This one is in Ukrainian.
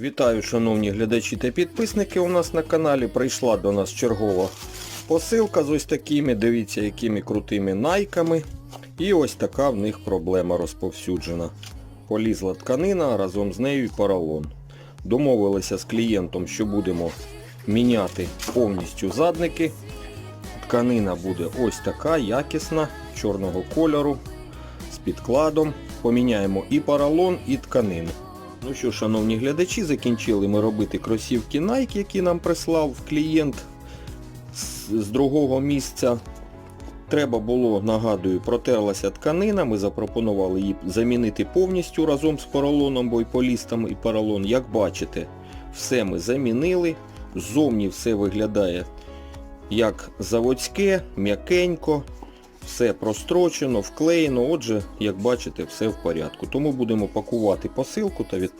Вітаю, шановні глядачі та підписники. У нас на каналі прийшла до нас чергова посилка з ось такими, дивіться, якими крутими найками. І ось така в них проблема розповсюджена. Полізла тканина, разом з нею і поролон. Домовилися з клієнтом, що будемо міняти повністю задники. Тканина буде ось така, якісна, чорного кольору, з підкладом. Поміняємо і поролон, і тканину. Ну що, шановні глядачі, закінчили ми робити кросівки Nike, які нам прислав клієнт з, другого місця. Треба було, нагадую, протерлася тканина, ми запропонували її замінити повністю разом з поролоном, бо і полістом, і поролон. Як бачите, все ми замінили. Ззовні все виглядає як заводське, м'якенько, все прострочено, вклеєно. Отже, як бачите, все в порядку. Тому будемо пакувати посилку та відправляти.